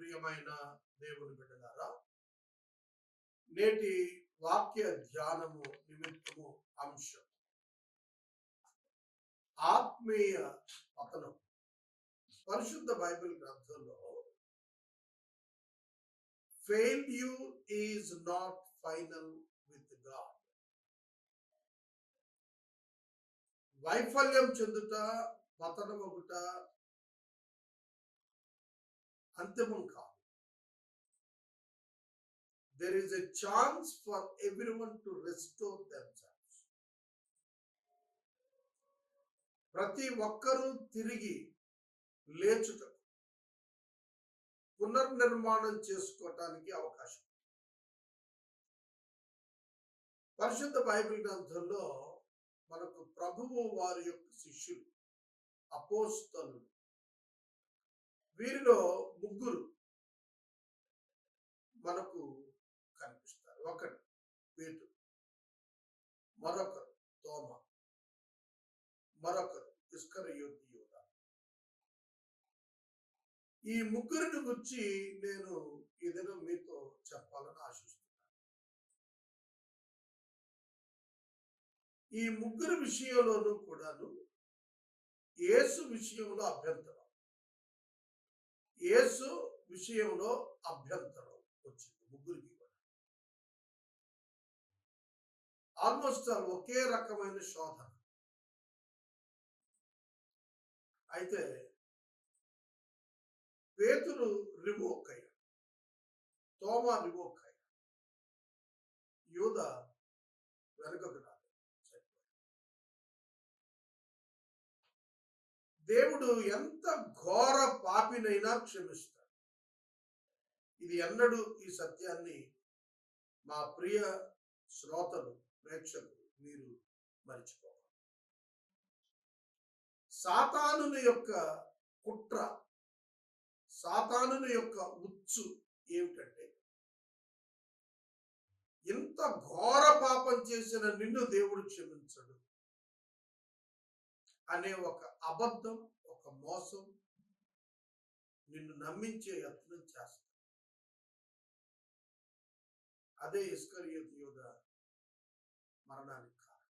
ప్రియమైన దేవుని బిడ్డలారా నేటి వాక్య ధ్యానము నిమిత్తము అంశం. ఆత్మీయ పతనం. పరిశుద్ధ బైబిల్ గ్రంథంలో failure is not final with God. వైఫల్యం చెందుట పతనం ఒకట అంతిమం కాదు. There is a chance for everyone to restore themselves ప్రతి ఒక్కరూ తిరిగి లేచుట పునర్నిర్మాణం చేసుకోవటానికి అవకాశం. పరిశుద్ధ బైబిల్ గ్రంథంలో మనకు ప్రభువు వారి యొక్క శిష్యులు అపోస్తలు వీరిలో ముగ్గురు మనకు కనిపిస్తారు. ఒకటి పేటు మరొకరు తోమ మరొకరు ఇస్కరయోతి యోధ. ఈ ముగ్గురిని గురించి నేను ఏదైనా మీతో చెప్పాలని ఆశిస్తున్నాను. ఈ ముగ్గురు విషయంలోనూ కూడాను యేసు విషయంలో అభ్యంతరం. యేసు విషయంలో అభ్యంతరం వచ్చింది ముగ్గురికి కూడా. ఆల్మోస్ట్ ఒకే రకమైన శోధన. అయితే పేతులు రివోక్ అయ్యాడు. తోమా రివోక్ అయ్యాడు. యూద వెనుకకు దేవుడు ఎంత ఘోర పాపినైనా క్షమిస్తాడు. ఇది ఎన్నడూ ఈ సత్యాన్ని మా ప్రియ శ్రోతలు ప్రేక్షకులు మీరు మర్చిపోవాలి సాతానుని యొక్క కుట్ర సాతానుని యొక్క ఉచ్చు ఏమిటంటే ఇంత ఘోర పాపం చేసిన నిన్ను దేవుడు క్షమించడు. అనే ఒక అబద్ధం ఒక మోసం నిన్ను నమ్మించే యత్నం చేస్తాడు అదే ఇస్కరియోతు యోధ మరణానికి కారణం.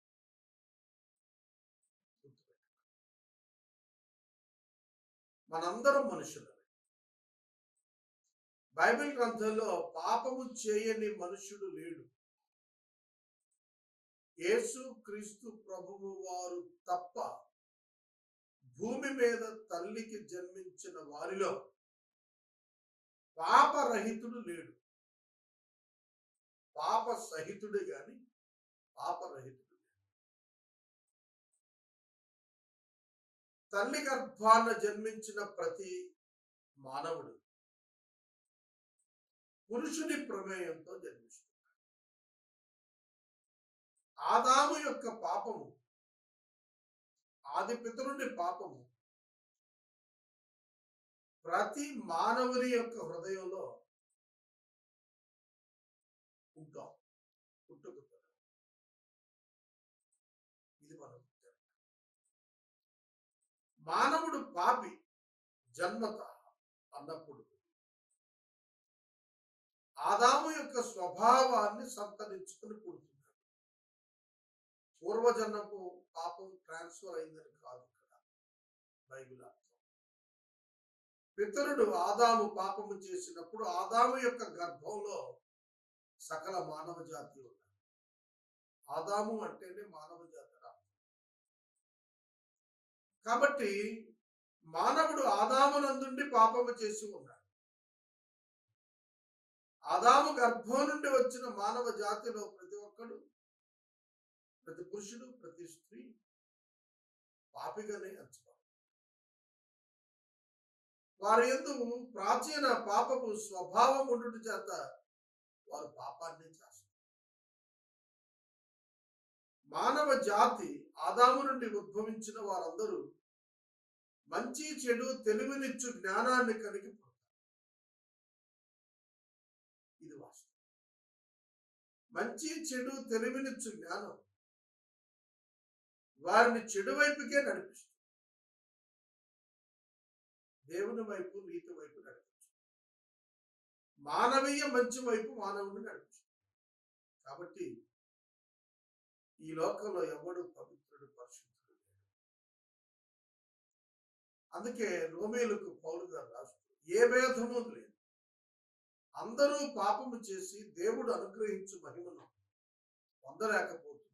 మనందరం మనుషులమే. బైబిల్ గ్రంథంలో పాపము చేయని మనుషుడు లేడు. యేసు క్రీస్తు ప్రభువు వారు తప్ప భూమి మీద తల్లికి జన్మించిన వారిలో పాపరహితుడు లేడు. పాప సహితుడు గాని పాపరహితుడు తల్లి గర్భాన జన్మించిన ప్రతి మానవుడు పురుషుని ప్రమేయంతో జన్మిస్తున్నాడు. ఆదాము యొక్క పాపము ఆది పితరుని పాపము. ప్రతి మానవుని యొక్క హృదయంలో ఉంటాం పుట్టుకుతాం ఇది మనం మానవుడు పాపి జన్మత అన్నప్పుడు ఆదాము యొక్క స్వభావాన్ని సంతరించుకుని పుడుతుంది. పూర్వజన్మకు పాపం ట్రాన్స్ఫర్ అయిందని కాదు ఇక్కడ బైబిల్ అర్థం. పితరుడు ఆదాము పాపము చేసినప్పుడు ఆదాము యొక్క గర్భంలో సకల మానవ జాతి ఉన్నారు. ఆదాము అంటేనే మానవ జాతి కాబట్టి మానవుడు ఆదామునందుండి పాపము చేసి ఉన్నాడు. ఆదాము గర్భం నుండి వచ్చిన మానవ జాతిలో ప్రతి ఒక్కడు ప్రతి పురుషుడు ప్రతి స్త్రీ పాపిగానే ఎంచుకోవాలి వారి ఎందు ప్రాచీన పాపపు స్వభావం ఉండుట చేత వారు పాపాన్ని చేస్తారు మానవ జాతి ఆదాము నుండి ఉద్భవించిన వారందరూ మంచి చెడు తెలివినిచ్చు జ్ఞానాన్ని కలిగి ఇది వాస్తవం. మంచి చెడు తెలివినిచ్చు జ్ఞానం వారిని చెడు వైపుకే నడిపిస్తుంది. దేవుని వైపు నీతి వైపు నడిపించు మానవీయ మంచి వైపు మానవుని నడిపించు కాబట్టి ఈ లోకంలో ఎవడు పవిత్రుడు పరిశుద్ధుడు లేడు. అందుకే రోమేలకు పౌరుగా రాస్తూ ఏ భేదము లేదు. అందరూ పాపము చేసి దేవుడు అనుగ్రహించు మహిమను పొందలేకపోతున్నారు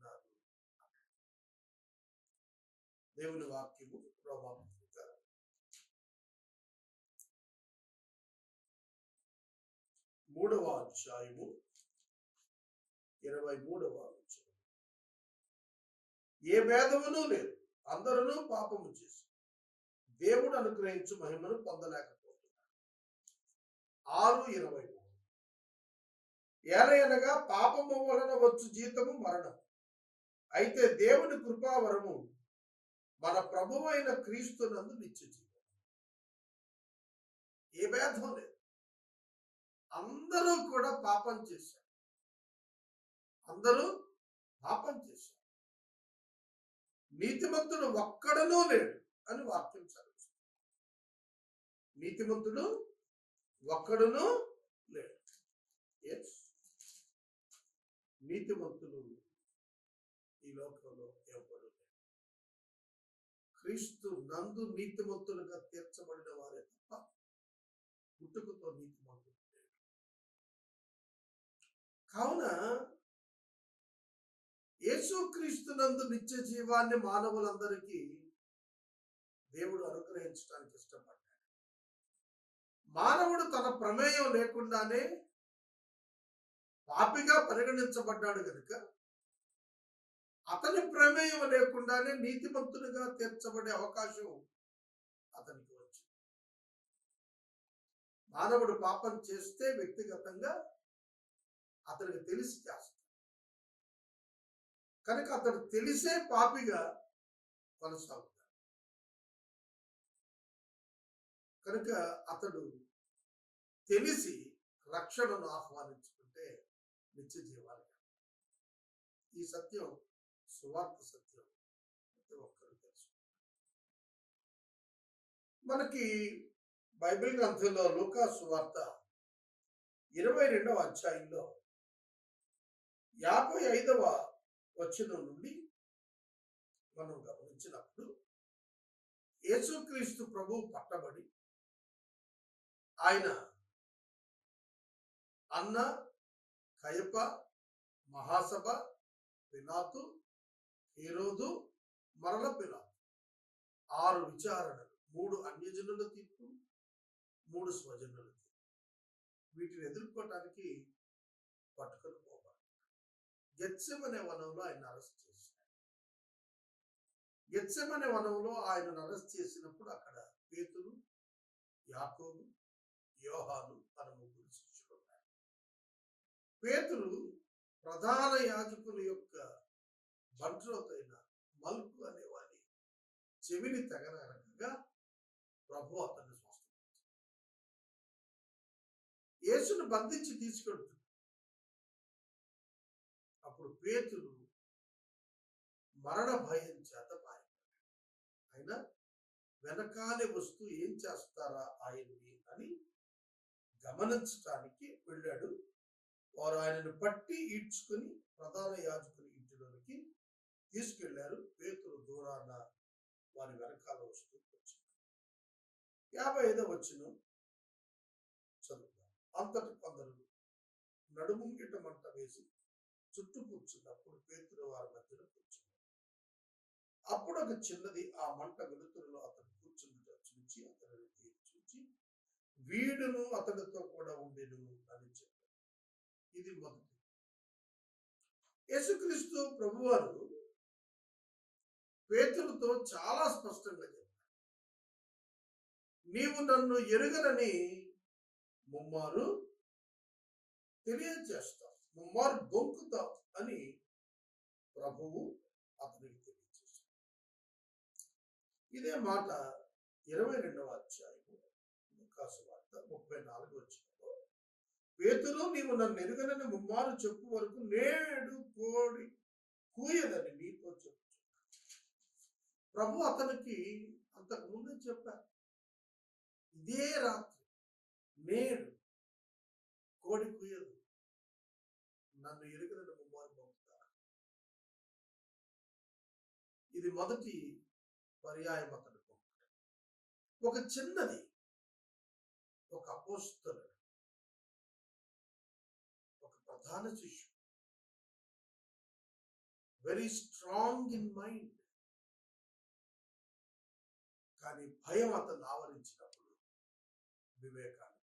దేవుని వాక్యము ప్రభావం మూడవ అధ్యాయము ఇరవై మూడవ అధ్యాయం ఏ భేదమును లేదు అందరూ పాపము చేసి దేవుడు అనుగ్రహించు మహిమను పొందలేకపోతున్నారు. ఆరు ఇరవై మూడు. ఏలయనగా పాపము వలన వచ్చు జీతము మరణం. అయితే దేవుని కృపావరము మన ప్రభు అయిన క్రీస్తునందు నిత్య జీవం. ఏ భేదం లేదు. అందరూ కూడా పాపం చేశారు. అందరూ పాపం చేశారు. నీతిమంతుడు ఒక్కడనూ లేడు అని వాక్యం చదువుతుంది. నీతిమంతుడు ఒక్కడును లేడు. ఎస్ నీతిమంతులు ఈ లోకంలో ఎవరు లేరు క్రీస్తు నందు నీతిమంతులుగా తీర్చబడిన వారే తప్ప పుట్టుకతో నీతిమంతులు లేరు కావున యేసుక్రీస్తు నందు నిత్య జీవాన్ని మానవులందరికీ దేవుడు అనుగ్రహించడానికి ఇష్టపడ్డాడు. మానవుడు తన ప్రమేయం లేకుండానే పాపిగా పరిగణించబడ్డాడు కనుక అతని ప్రమేయం లేకుండానే నీతిమంతునిగా తీర్చబడే అవకాశం అతనికి వచ్చింది. మానవుడు పాపం చేస్తే వ్యక్తిగతంగా అతనికి తెలిసి చేస్తాడు. కనుక అతడు తెలిసే పాపిగా కొనసాగుతాడు. కనుక అతడు తెలిసి రక్షణను ఆహ్వానించుకుంటే నిత్య జీవాన్ని ఈ సత్యం సువార్త సత్యం ప్రతి ఒక్కరూ తెలుసు మనకి బైబిల్ గ్రంథంలో లూకా సువార్త ఇరవై రెండవ అధ్యాయంలో యాభై ఐదవ వచనం నుండి మనం గమనించినప్పుడు యేసుక్రీస్తు ప్రభు పట్టబడి ఆయన అన్న కయప మహాసభ వినాతు హీరోదు మరల పిలాతు ఆరు విచారణలు మూడు అన్యజనుల తీర్పు మూడు స్వజనుల తీర్పు. వీటిని ఎదుర్కోవటానికి పట్టుకొని పోవాలి. గెత్సెమనే వనంలో ఆయన అరెస్ట్ చేశారు గెత్సెమనే వనంలో ఆయనను అరెస్ట్ చేసినప్పుడు అక్కడ పేతులు యాకోబు యోహాను తన ముగ్గురు శిష్యులు ఉన్నారు. పేతులు ప్రధాన యాజకుల యొక్క చెవిని తెగనగా ప్రభు అతన్ని స్వస్థపరిచాడు. యేసును బంధించి తీసుకెళ్తుంది అప్పుడు పేతులు మరణ భయం చేత పారిపోయాడు. ఆయన వెనకాలే వస్తూ ఏం చేస్తారా ఆయన్ని? అని గమనించటానికి వెళ్ళాడు. వారు ఆయనను పట్టి ఈడ్చుకుని ప్రధాన యాజకుని ఇంటిలోనికి తీసుకెళ్ళారు. పేతులు దూరాన వారి వెనకాల వస్తూ వచ్చారు యాభై ఐదో వచ్చిన చదువుతాం అంతటి కొందరు నడుముంగిట మంట వేసి చుట్టూ కూర్చున్నప్పుడు పేతురు వారి మధ్యలో కూర్చున్నారు అప్పుడు ఒక చిన్నది ఆ మంట వెలుతురులో అతను కూర్చున్నట చూచి అతనిని చూచి వీడును అతనితో కూడా ఉండేను అని చెప్పాడు. ఇది మొదటి. యేసుక్రీస్తు ప్రభువారు పేతులతో చాలా స్పష్టంగా చెప్పాడు. నీవు నన్ను ఎరుగనని ముమ్మారు తెలియజేస్తావు ముమ్మారు బొంకుతావు అని ప్రభువు అతనికి తెలియజేశాడు ఇదే మాట ఇరవై రెండవ అధ్యాయము కాసు వార్త ముప్పై నాలుగు వచ్చినప్పుడు పేతులు నీవు నన్ను ఎరుగనని ముమ్మారు చెప్పు వరకు నేడు కోడి కూయదని నీతో చెప్పు. ప్రభు అతనికి అంతకుముందు చెప్పారు ఇదే రాత్రి నేడు కోడి కుయ్యదు. నన్ను ఎరుగనని ముమ్మారు పంపుతాను ఇది మొదటి పర్యాయం అతను ఒక చిన్నది ఒక అపోస్తుడు ఒక ప్రధాన శిష్యుడు. వెరీ స్ట్రాంగ్ ఇన్ మైండ్ భయం అతను ఆవరించినప్పుడు వివేకాన్ని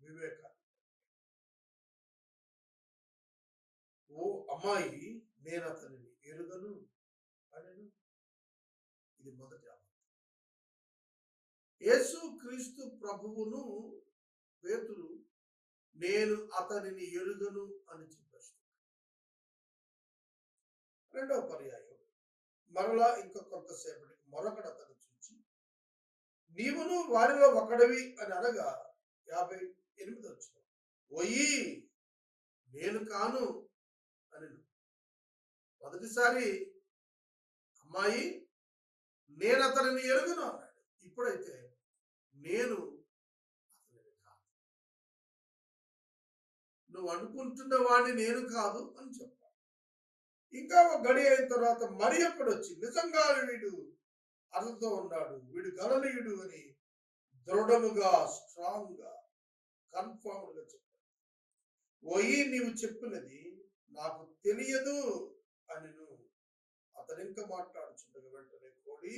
వివేకాన్ని ఓ అమ్మాయి నేను అతనిని ఎరుగను అని ఇది మొదటి అబద్ధం. యేసు క్రీస్తు ప్రభువును పేతురు నేను అతనిని ఎరుగను అని చెప్పేస్తున్నాడు రెండవ పర్యాయం. మరలా ఇంకా కొంతసేపటి మరొకడు అతను చూచి నీవును వారిలో ఒకడివి అని అనగా యాభై ఎనిమిది వచ్చిన పోయి నేను కాను అని మొదటిసారి అమ్మాయి నేను అతనిని ఎరుగును అన్నాడు. ఇప్పుడైతే నేను అతనిని కాదు. నువ్వు అనుకుంటున్న వాడిని నేను కాదు అని చెప్పాడు. ఇంకా ఒక గడి అయిన తర్వాత మరి ఎక్కడొచ్చి వచ్చి నిజంగా వీడు అతనితో ఉన్నాడు. వీడు గణనీయుడు అని దృఢముగా స్ట్రాంగ్గా కన్ఫర్మ్గా చెప్పాడు. ఓయి నీవు చెప్పినది నాకు తెలియదు అని నువ్వు అతను ఇంకా మాట్లాడుచుండగా వెంటనే కోడి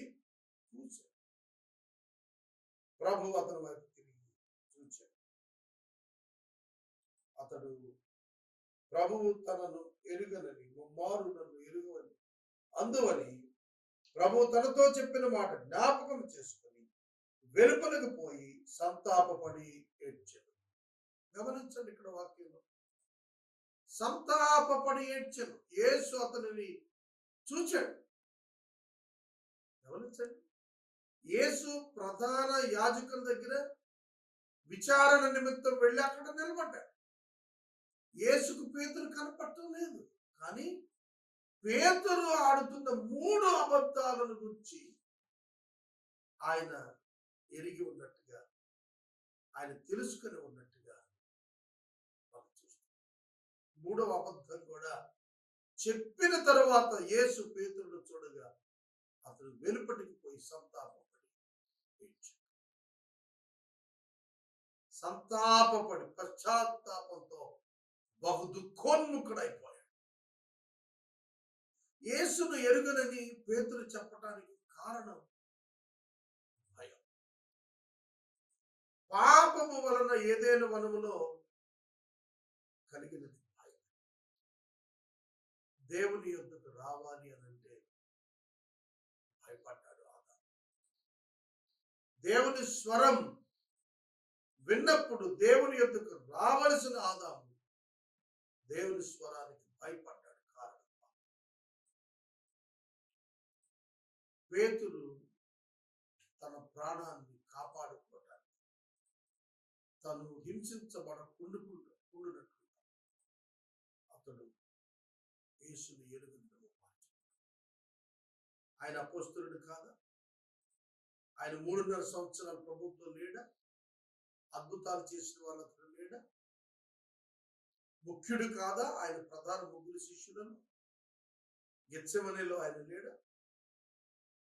చూశాడు. ప్రభు అతని వైపు తిరిగి చూచాడు. అతడు ప్రభువు తనను ఎరుగనని ముమ్మారు నన్ను ఎరుగవని అందువని ప్రభు తనతో చెప్పిన మాట జ్ఞాపకం చేసుకొని వెలుపలకు పోయి సంతాపపడి ఏడ్చాడు. గమనించండి ఇక్కడ వాక్యంలో. సంతాపపడి ఏడ్చాను యేసు అతనిని చూచాడు. గమనించండి. యేసు ప్రధాన యాజకుల దగ్గర విచారణ నిమిత్తం వెళ్ళి అక్కడ నిలబడ్డాడు. యేసుకు పేతులు కనపడటం లేదు. కానీ పేతురు ఆడుతున్న మూడు అబద్ధాలను గురించి ఆయన ఎరిగి ఉన్నట్టుగా ఆయన తెలుసుకుని ఉన్నట్టుగా మనం చూస్తాం. మూడవ అబద్ధం కూడా చెప్పిన తర్వాత యేసు పేతుడు చూడగా అతను వెలుపటికి పోయి సంతాపపడి సంతాపపడి పశ్చాత్తాపంతో బహు దుఃఖోన్ముఖుడైపోయాడు యేసును ఎరుగనని పేతులు చెప్పడానికి కారణం భయం. పాపము వలన ఏదైనా వనములో కలిగినది భయం. దేవుని యొద్దకు రావాలి అని అంటే భయపడ్డాడు ఆదా దేవుని స్వరం విన్నప్పుడు దేవుని యొద్దకు రావలసిన ఆదాము దేవుని స్వరానికి భయపడ్డాడు. పేతురు తన ప్రాణాన్ని కాపాడుకోవటానికి తను హింసించబడకుండా ఉండునట్లుగా అతడు యేసుని ఎరుగుండము ఆయన అపోస్తుడు కాదా? ఆయన మూడున్నర సంవత్సరాల ప్రభుత్వం లేడా? అద్భుతాలు చేసిన వాళ్ళు అతడు లేడా? ముఖ్యుడు కాదా? ఆయన ప్రధాన ముగ్గురు శిష్యులను? గెచ్చమనేలో ఆయన లేడా?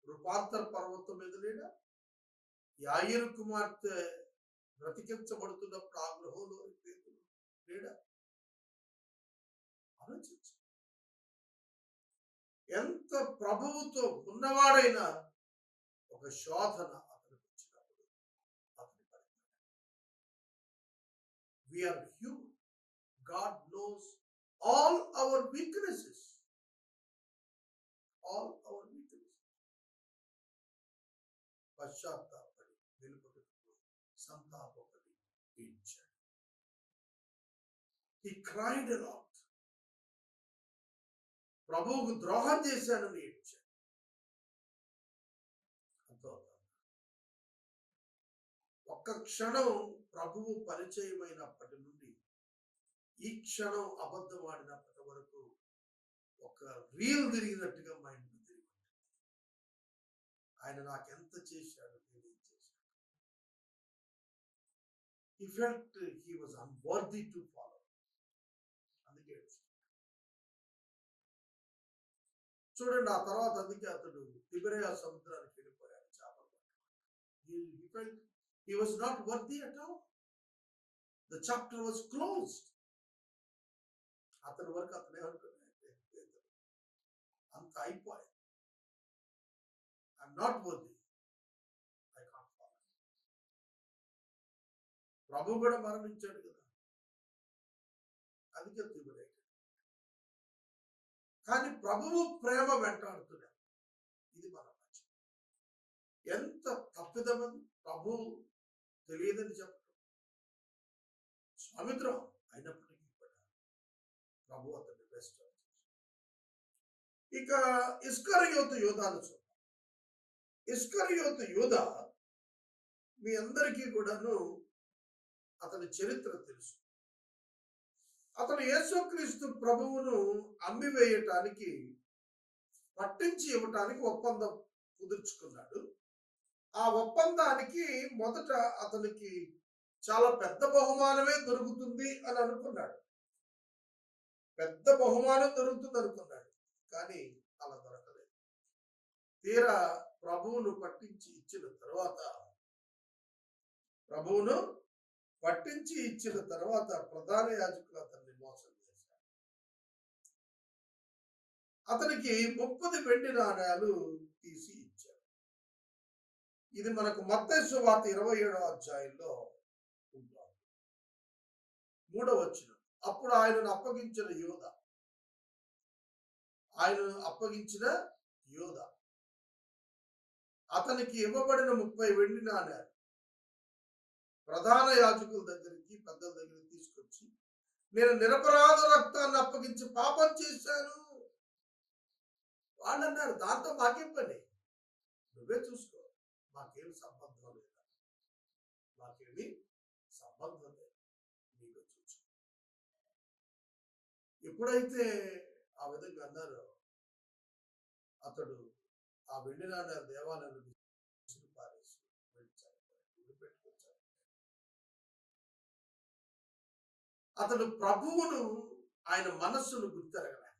రూపాంతర పర్వతం మీద లేడా కుమార్తె బ్రతికించబడుతున్నప్పుడు ఆ గృహంలో పేతులు లేడా ఆలోచించు. ఎంత ప్రభువుతో ఉన్నవాడైనా ఒక శోధన అతనికి వచ్చినప్పుడు అతని పరిజ్ఞానం. We are human God knows all our weaknesses cried lot ప్రభువుకు ద్రోహం చేశానని ఏడ్చాడు ఒక్క క్షణం ప్రభువు పరిచయమైనప్పటి నుండి ఈ క్షణం అబద్ధం ఆడినప్పటి వరకు ఒక రీల్ తిరిగినట్టుగా మైండ్ తిరిగి ఆయన నాకు ఎంత చేశాడు నేనేం చేశాను. ఈ felt he was unworthy to follow చూడండి ఆ తర్వాత అందుకే అతడు తిబిరయా సముద్రానికి వెళ్ళిపోయాడు చేపలు he was not worthy at all the chapter was closed అతని వరకు అతనే అనుకున్నాడు అంత అయిపోయి I'm not worthy I can't follow ప్రభు కూడా మరణించాడు కదా. అందుకే తిబిరయ్యాడు కానీ ప్రభువు ప్రేమ వెంటాడుతున్నాడు. ఇది మన పక్షం. ఎంత తప్పిదమని ప్రభు తెలియదని చెప్పడం స్వామిత్రం అయినప్పటికీ కూడా ప్రభు అతన్ని బెస్ట్ ఇక ఇస్కర్ యోత యోధాను చూద్దాం. ఇస్కరయోతు యోధ మీ అందరికీ కూడాను అతని చరిత్ర తెలుసు. అతను యేసుక్రీస్తు ప్రభువును అమ్మివేయటానికి పట్టించి ఇవ్వటానికి ఒప్పందం కుదుర్చుకున్నాడు. ఆ ఒప్పందానికి మొదట అతనికి చాలా పెద్ద బహుమానమే దొరుకుతుంది అని అనుకున్నాడు. పెద్ద బహుమానం దొరుకుతుంది అనుకున్నాడు. కానీ అలా దొరకలేదు. తీరా ప్రభువును పట్టించి ఇచ్చిన తర్వాత ప్రభువును పట్టించి ఇచ్చిన తర్వాత ప్రధాన యాజకులు అతన్ని మోసం చేశాడు అతనికి ముప్పది వెండి నాణ్యాలు తీసి ఇచ్చారు ఇది మనకు మత్తైసు వార్త ఇరవై ఏడవ అధ్యాయంలో ఉంటాం మూడవ వచ్చిన అప్పుడు ఆయనను అప్పగించిన యోధ ఆయనను అప్పగించిన యోధ అతనికి ఇవ్వబడిన ముప్పై వెండి నాణ్యాలు ప్రధాన యాజకుల దగ్గరికి పెద్దల దగ్గరికి నేను నిరపరాధ రక్తాన్ని అప్పగించి పాపం చేశాను. వాళ్ళు అన్నారు దాంతో మాకేం పని? నువ్వే చూసుకో మాకేం సంబంధం లేదు. మాకేమి సంబంధం లేదు నీకు చూసుకో. ఎప్పుడైతే ఆ విధంగా అన్నారో అతడు ఆ వెళ్ళిన దేవాలయం అతడు ప్రభువును ఆయన మనస్సును గుర్తెరగలే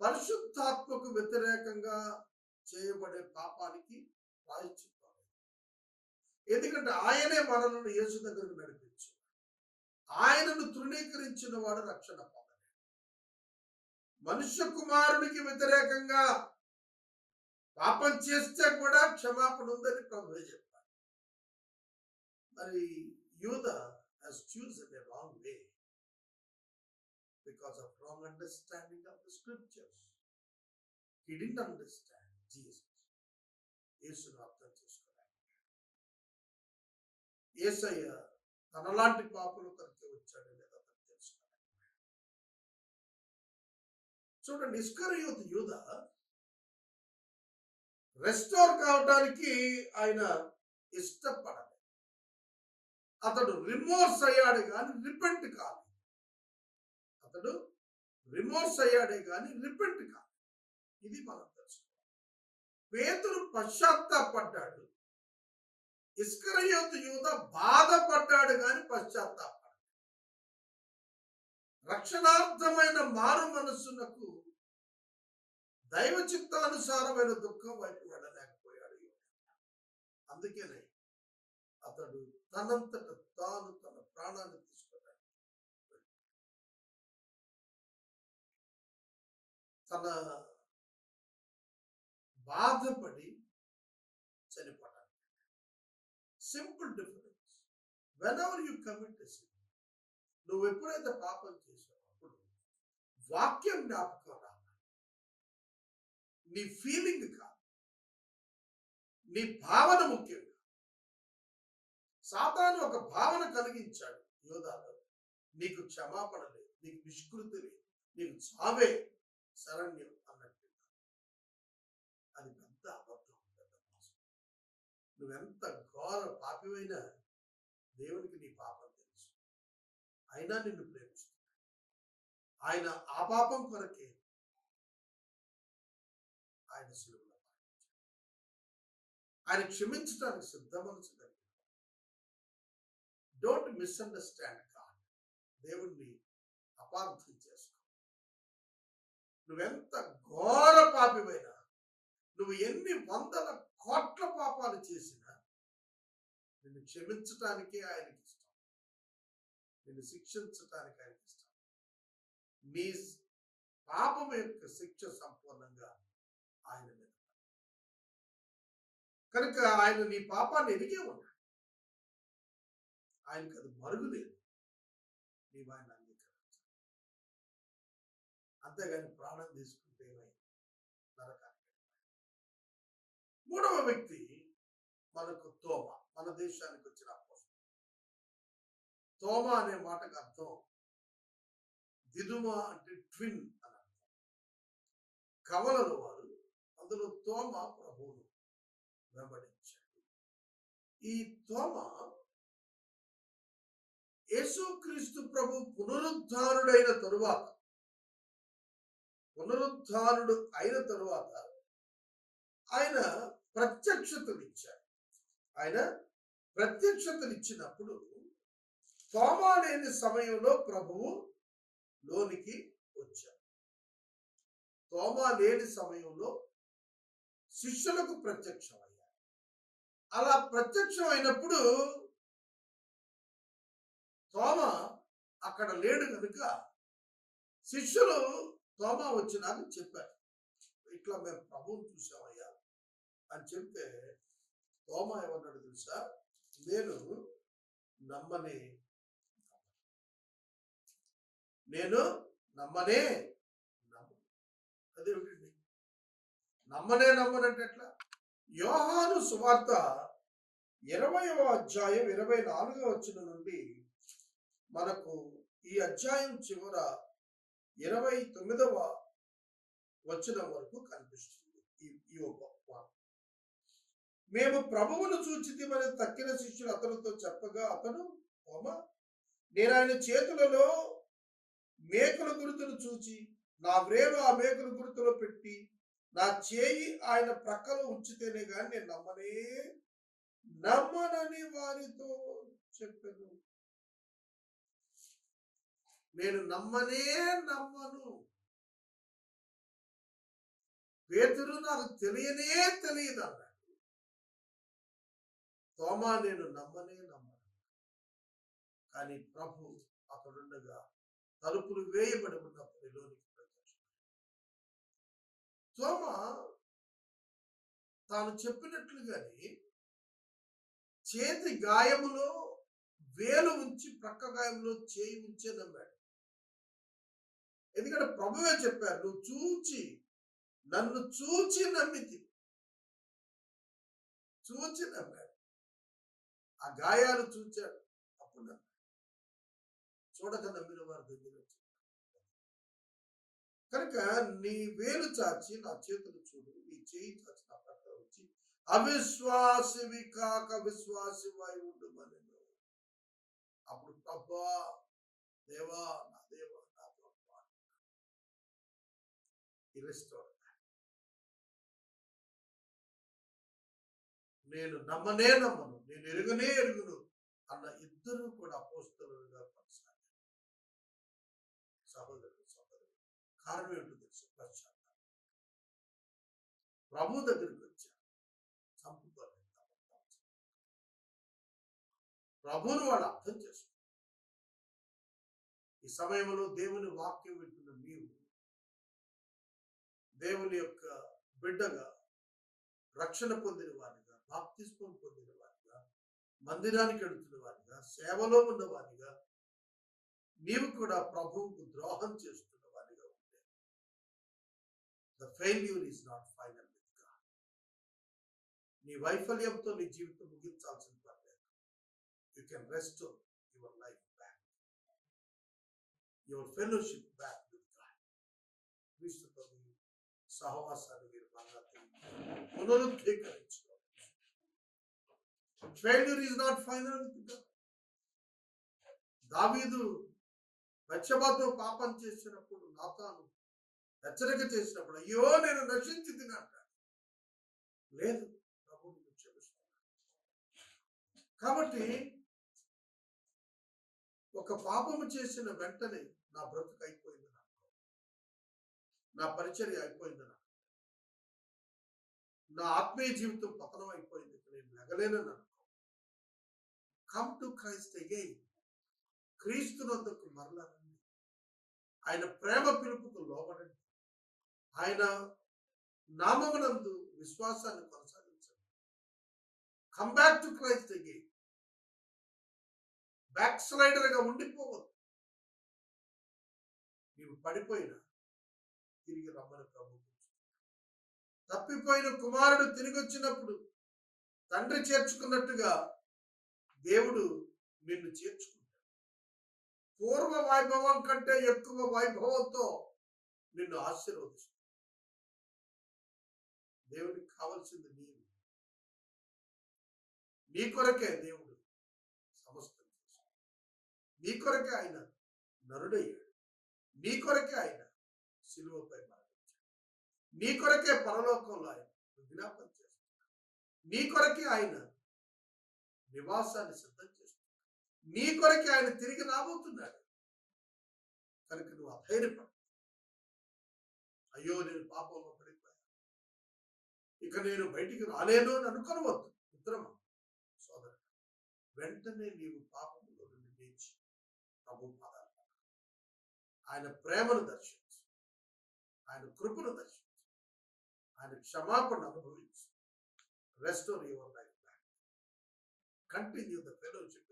పరిశుద్ధాత్మకు వ్యతిరేకంగా చేయబడే పాపానికి ప్రాయశ్చిత్తం ఎందుకంటే ఆయనే మనలను యేసు దగ్గరకు నడిపించు ఆయనను తృణీకరించిన వాడు రక్షణ పొందలేదు. మనుష్య కుమారునికి వ్యతిరేకంగా పాపం చేస్తే కూడా క్షమాపణ ఉందని ప్రభు చెప్పారు మరి యూద has chosen a wrong way because of wrong understanding of the scriptures. He didn't understand Jesus. యేసును అర్థం చేసుకోలేదు యేసయ్య తనలాంటి పాపలు తనకి వచ్చాడు లేదా తను తెలుసుకోలేదు చూడండి ఇస్కరయూత్ యూద రెస్టోర్ కావడానికి ఆయన ఇష్టపడదు అతడు రిమోర్స్ అయ్యాడు కానీ రిపెంట్ కాదు. అతడు రిమోర్స్ అయ్యాడే కానీ రిపెంట్ కాదు. ఇది మనం తెలుసుకోవాలి. పేతురు పశ్చాత్తాపడ్డాడు. ఇస్కరయోతు యూద బాధపడ్డాడు కానీ పశ్చాత్తాపడ్డాడు. రక్షణార్థమైన మారు మనస్సునకు దైవ చిత్తానుసారమైన దుఃఖం వైపు వెళ్ళలేకపోయాడు యూద. అందుకనే అతడు తనంతట తాను తన ప్రాణాన్ని తీసుకున్నాడు. తన బాధపడి చనిపోవడానికి simple difference whenever you commit నువ్వు ఎప్పుడైతే పాపం చేసావు అప్పుడు వాక్యం జ్ఞాపకం రావాలి. నీ ఫీలింగ్ కాదు. నీ భావన ముఖ్యం సాతాను ఒక భావన కలిగించాడు యోధాలో నీకు క్షమాపణ లేదు నీకు నిష్కృతి లేదు నీకు చావే శరణ్యం అన్నట్టు అది పెద్ద అబద్ధం పెద్ద నువ్వెంత ఘోర పాపివైనా దేవునికి నీ పాపం తెలుసు. అయినా నిన్ను ప్రేమిస్తున్నాడు. ఆయన ఆ పాపం కొరకే ఆయన సులువులో ఆయన క్షమించడానికి సిద్ధమనసు డోంట్ మిస్అండర్స్టాండ్ గాడ్ దేవుణ్ణి అపార్థం చేసుకో. నువ్వెంత ఘోర పాపివైనా నువ్వు ఎన్ని వందల కోట్ల పాపాలు చేసినా నిన్ను క్షమించటానికే ఆయనకి ఇష్టం. నిన్ను శిక్షించటానికి ఆయనకి ఇష్టం. నీ పాపం యొక్క శిక్ష సంపూర్ణంగా ఆయన మీద కనుక ఆయన నీ పాపాన్ని ఎరిగే ఉన్నాడు. ఆయనకు అది మరుగులేదు నీవు ఆయన అంగీకరించాలి. అంతేగాని ప్రాణం తీసుకుంటే నరకానికి మూడవ వ్యక్తి మనకు తోమ మన దేశానికి వచ్చిన అపోస్తలుడు. తోమ అనే మాటకు అర్థం దిదుమ అంటే ట్విన్ అని అర్థం. కవలలు వారు అందులో తోమ ప్రభువును వెంబడించాడు ఈ తోమ యేసుక్రీస్తు ప్రభు పునరుద్ధారుడైన తరువాత పునరుద్ధారుడు అయిన తరువాత ఆయన ప్రత్యక్షతనిచ్చాడు. ఆయన ప్రత్యక్షతనిచ్చినప్పుడు తోమా లేని సమయంలో ప్రభువు లోనికి వచ్చాడు. తోమా లేని సమయంలో శిష్యులకు ప్రత్యక్షమయ్యాడు. అలా ప్రత్యక్షమైనప్పుడు తోమ అక్కడ లేడు కనుక శిష్యులు తోమ వచ్చినాక చెప్పారు. ఇట్లా మేము ప్రభువుని చూసామయ్యా అని చెప్తే తోమ ఏమన్నాడు తెలుసా? నేను నమ్మనే నేను నమ్మనే నమ్మను. అదేమిటండి? నమ్మనే నమ్మనంటే ఎట్లా? యోహాను సువార్త ఇరవయవ అధ్యాయం ఇరవై నాలుగవ వచ్చిన నుండి మనకు ఈ అధ్యాయం చివర ఇరవై తొమ్మిదవ వచనం వరకు కనిపిస్తుంది ఈ ఈ మేము ప్రభువును చూచితిమని తక్కిన శిష్యులు అతనితో చెప్పగా అతను ఓమ నేను ఆయన చేతులలో మేకల గుర్తును చూచి నా వ్రేలు ఆ మేకల గుర్తులో పెట్టి నా చేయి ఆయన ప్రక్కలో ఉంచితేనే కానీ నేను నమ్మనే నమ్మనని వారితో చెప్పాను. నేను నమ్మనే నమ్మను. పేతురు నాకు తెలియనే తెలియదు అన్నాడు. తోమా నేను నమ్మనే నమ్మను. కానీ ప్రభు అక్కడుండగా తలుపులు వేయబడి ఉన్నప్పుడు లోనికి తోమ తాను చెప్పినట్లుగాని చేతి గాయములో వేలు ఉంచి ప్రక్క గాయంలో చేయి ఉంచే నమ్మాడు ఎందుకంటే ప్రభువే చెప్పారు నువ్వు చూచి నన్ను చూచి నమ్మితి. చూచి నమ్మాడు. ఆ గాయాలు చూచాడు అప్పుడు నమ్మాడు. చూడక నమ్మిన వారి దగ్గర కనుక నీ వేలు చాచి నా చేతులు చూడు నీ చేయి చాచి నా పట్ల వచ్చి అవిశ్వాసివి కాక విశ్వాసివై ఉండు అప్పుడు ప్రభా దేవా నా ప్రభా He నేను నమ్మనే నమ్మను నేను ఎరుగనే ఎరుగును అన్న ఇద్దరు కూడా అపోస్తులుగా కొనసాగారు. సహోదరుడు సహోదరుడు కారణం ఏంటో తెలుసు? పశ్చాత్తాపం. ప్రభు దగ్గరికి వచ్చారు చంపుకోలేదు ప్రభువును వాళ్ళు అర్థం చేసుకున్నారు. ఈ సమయంలో దేవుని వాక్యం వింటున్న. దేవుని యొక్క బిడ్డగా రక్షణ పొందిన వారిగా బాప్తిస్వం పొందిన వారిగా మందిరానికి వెళుతున్న వారిగా సేవలో ఉన్న వారిగా నీవు కూడా ప్రభువుకు ద్రోహం చేస్తున్న వారిగా ఉంటే the failure is not final with God నీ వైఫల్యంతో నీ జీవితం ముగించాల్సిన పర్లేదు you can rest your life back your fellowship back with God క్రీస్తుతో మీ సహవాసాన్ని మీరు బాగా పునరుద్ధీకరించుకోవాలి ఫెయిల్యూర్ ఈజ్ నాట్ ఫైనల్. దావీదు బత్షెబాతో పాపం చేసినప్పుడు నాతాను హెచ్చరిక చేసినప్పుడు అయ్యో నేను నశించి తినంటాడు లేదు ప్రభు కాబట్టి ఒక పాపము చేసిన వెంటనే నా బ్రతుకు అయిపోయింది. నా పరిచర్య అయిపోయింది నా నా ఆత్మీయ జీవితం పతనం అయిపోయింది. నేను లెగలేనని అనుకో. కమ్ టు క్రైస్ట్ అగైన్ క్రీస్తునందుకు మరలా ఆయన ప్రేమ పిలుపుకు లోబడండి. ఆయన నామమునందు విశ్వాసాన్ని కొనసాగించండి. Come back to Christ again back స్లైడర్గా ఉండిపోవద్దు. నీవు పడిపోయినా తిరిగి రమ్మని ప్రభు. తప్పిపోయిన కుమారుడు తిరిగి వచ్చినప్పుడు తండ్రి చేర్చుకున్నట్టుగా దేవుడు నిన్ను చేర్చుకుంటాడు. పూర్వ వైభవం కంటే ఎక్కువ వైభవంతో నిన్ను ఆశీర్వదిస్తుంది దేవుడికి కావలసింది నీవు. నీ కొరకే దేవుడు సమస్తం చేశాడు నీ కొరకే ఆయన నరుడయ్యాడు. నీ కొరకే ఆయన సిలువపై మరణించాడు నీ కొరకే పరలోకంలో ఆయన విజ్ఞాపన చేస్తున్నాడు. నీ కొరకే ఆయన నివాసాన్ని సిద్ధం చేస్తున్నాడు. నీ కొరకే ఆయన తిరిగి రాబోతున్నాడు. కనుక నువ్వు అధైర్యపడు. అయ్యో నేను పాపంలో పడిపోయాను. ఇక నేను బయటికి రాలేను అని అనుకోనవద్దు మిత్రమా సోదరు వెంటనే నీవు పాపంలో నుండి లేచి ప్రభు పాదాలు ఆయన ప్రేమను దర్శనం ఆయన కృపను దర్శించు. ఆయన క్షమాపణ అనుభవించు. Restore your life back continue the fellowship